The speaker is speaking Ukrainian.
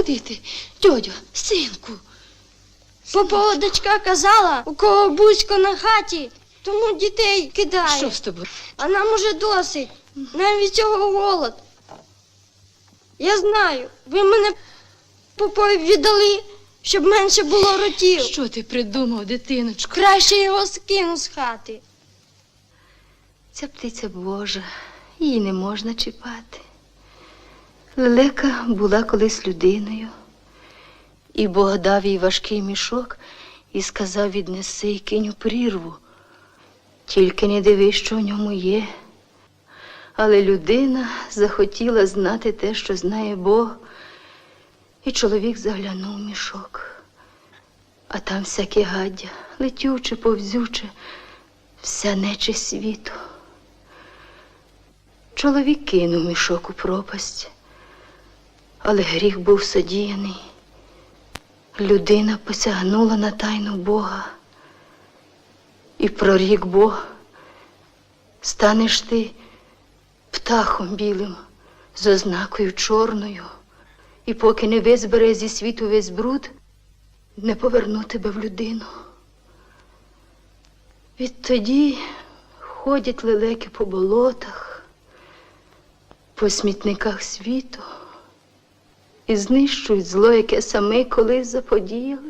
Куди ти? Дьодю, синку. Попова дочка казала, у кого бузько на хаті, тому дітей кидає. Що з тобою? А нам уже досить. Нам від цього голод. Я знаю, ви мене попові віддали, щоб менше було ротів. Що ти придумав, дитиночко? Краще його скину з хати. Ця птиця Божа, її не можна чіпати. Лелека була колись людиною, і Бог дав їй важкий мішок і сказав віднеси і кинь у прірву. Тільки не дивись, що в ньому є. Але людина захотіла знати те, що знає Бог, і чоловік заглянув в мішок. А там всяке гаддя, летюче, повзюче, вся нечисть світу. Чоловік кинув мішок у пропасть, але гріх був содіяний. Людина посягнула на тайну Бога. І прорік Бог, станеш ти птахом білим з ознакою чорною, і поки не визбере зі світу весь бруд, не поверну тебе в людину. Відтоді ходять лелеки по болотах, по смітниках світу і знищують зло, яке саме колись заподіяли.